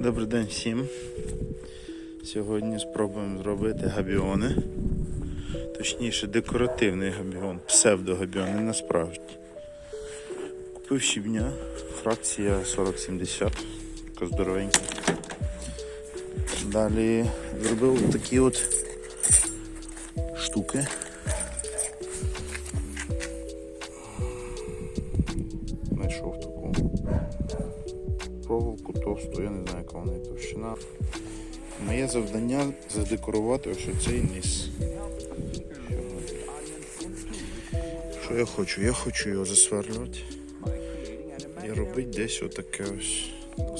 Добрий день всім. Сьогодні спробуємо зробити габіони. Точніше, декоративний габіон, псевдогабіон, не насправді. Купив щебня, фракція 4070, така здоровенька. Далі зробив такі от штуки. Проволоку товсту, я не знаю, яка вона товщина. Моє завдання задекорувати ось цей низ. Що я хочу? Я хочу його засверлювати і робити десь отаке ось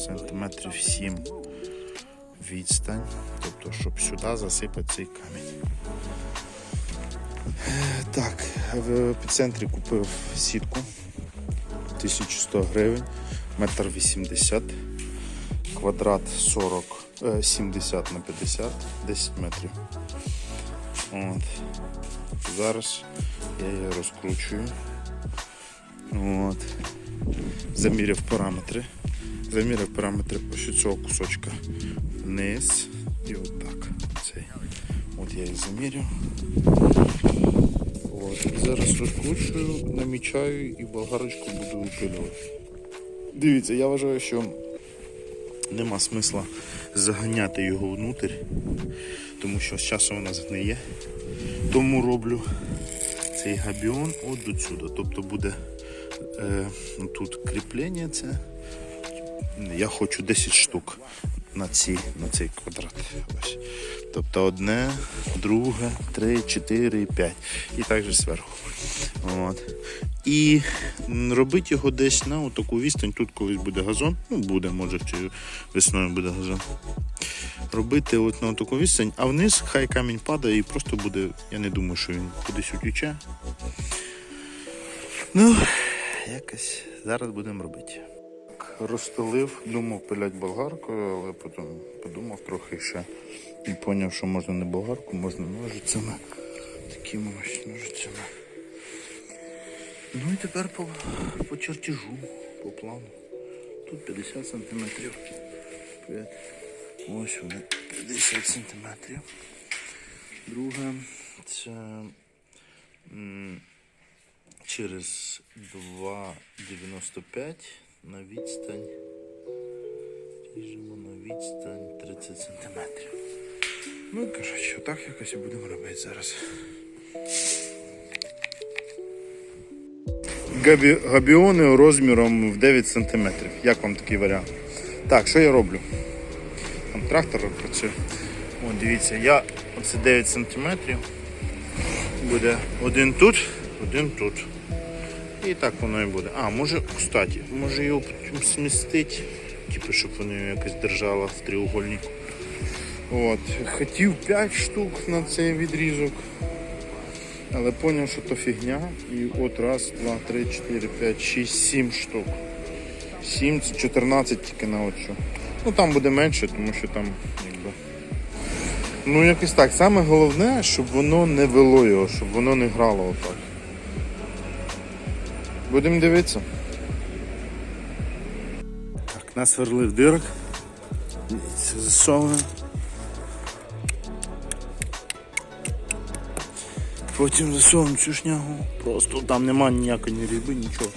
сантиметрів 7 відстань. Тобто, щоб сюди засипати цей камінь. Так, в епіцентрі купив сітку 1100 гривень, метр 80, квадрат 40, е, 70 на 50, 10 метрів. От. Зараз я її розкручую. От. Заміряв параметри. Заміряв параметри ось цього кусочка вниз і отак. Цей. От я їх заміряв. От. Зараз розкручую, намічаю і болгарочку буду випилювати. Дивіться, я вважаю, що нема смисла заганяти його внутрь, тому що з часом вона згниє. Тому роблю цей габіон от до сюди. Тобто буде е, ну, тут кріплення це. Я хочу 10 штук на, ці, на цей квадрат. Ось. Тобто одне, друге, три, чотири п'ять. І так же зверху. От. І робити його десь на таку відстань. Тут колись буде газон. Ну, буде, може, чи весною буде газон. Робити от на таку відстань, а вниз хай камінь падає і просто буде. Я не думаю, що він кудись утіче. Ну, якось зараз будемо робити. Розстелив, думав пилять болгаркою, але потім подумав трохи ще і зрозумів, що можна не болгарку, можна ножицями. Такими ось ножицями. Ну і тепер по, по чертежу, по плану. Тут 50 сантиметрів. Ось вони 50 сантиметрів. Друге це через 2,95 на відстань. Ріжемо на відстань 30 сантиметрів. Ну і коротше, отак якось і будемо робити зараз. Габі... Габіони розміром в 9 см. Як вам такий варіант? Так, що я роблю? Там трактор працює. О, дивіться, я оце 9 см. Буде один тут, один тут. І так воно і буде. А, може, кстати, може його смістити, типу, щоб воно якось держало в треугольнику. От. Хотів 5 штук на цей відрізок. Але зрозумів, що то фігня. І от раз, два, три, чотири, п'ять, шість, сім штук. Сім, це 14 тільки на оцю. Ну там буде менше, тому що там якби. Ну якось так. Саме головне, щоб воно не вело його, щоб воно не грало отак. Будемо дивитися. Так, насверлив дирок. Це засовуємо. Потім засовуємо цю шнягу. Просто там нема ніякої ні різьби, нічого.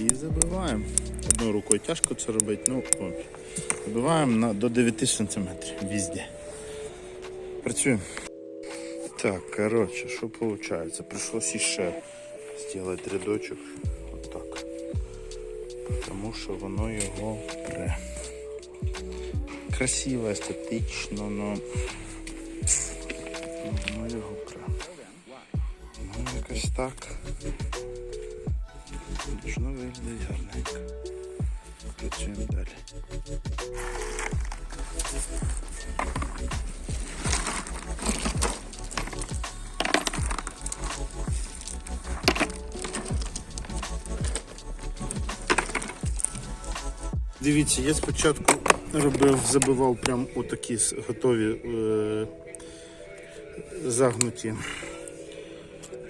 І забиваємо. Одною рукою тяжко це робити, ну. Забиваємо на, до 9 см везде. Працюємо. Так, коротше, що виходить? Прийшлось іще зробити рядочок. Отак. Тому що воно його пре красиво, естетично, но ну його прям. Ну якось так. Должно виглядати гарненько. Працюємо далі. Дивіться, я спочатку робив, забивав прям отакі готові е, загнуті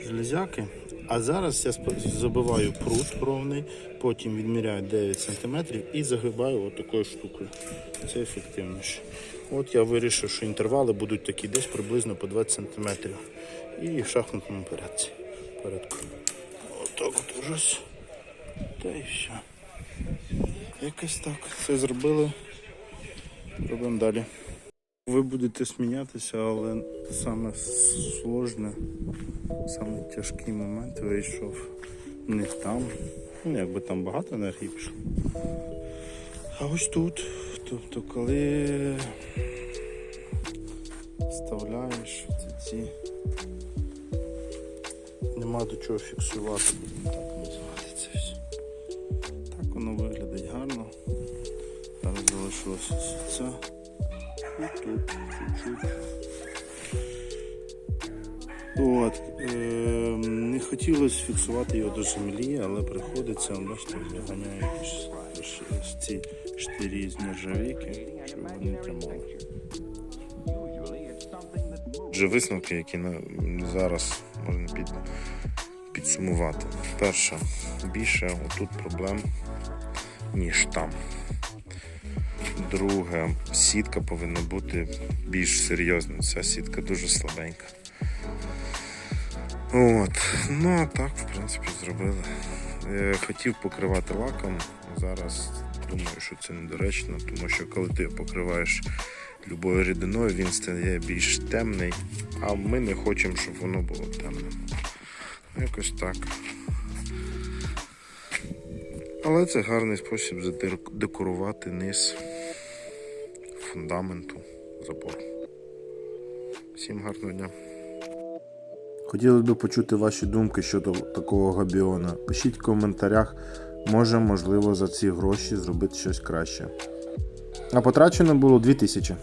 железяки. А зараз я забиваю прут ровний, потім відміряю 9 см і загибаю отакою штукою. Це ефективніше. От я вирішив, що інтервали будуть такі десь приблизно по 20 см. І в шахматному порядці. порядку. Отак от ужас. Та і все. Якось так. Все зробили. Робимо далі. Ви будете сміятися, але саме сложне, саме тяжкий момент вийшов не там. Ну, якби там багато енергії пішло. А ось тут. Тобто, коли вставляєш ці нема до чого фіксувати, Це. І тут чуть-чуть. От, е, не хотілося фіксувати його до землі, але приходиться, бачите, якісь ці штирі з нержавійки, щоб вони тримали. Вже висновки, які на, зараз можна під, підсумувати. Перше, більше отут проблем, ніж там. Друге, сітка повинна бути більш серйозна. Ця сітка дуже слабенька. От. Ну а так, в принципі, зробили. Е, Хотів покривати лаком. Зараз думаю, що це недоречно, тому що коли ти покриваєш любою рідиною, він стає більш темний, а ми не хочемо, щоб воно було темним. Ну, Якось так. Але це гарний спосіб задекорувати низ фундаменту забору. Всім гарного дня. Хотілося б почути ваші думки щодо такого габіона. Пишіть в коментарях, може, можливо, за ці гроші зробити щось краще. А потрачено було 2000.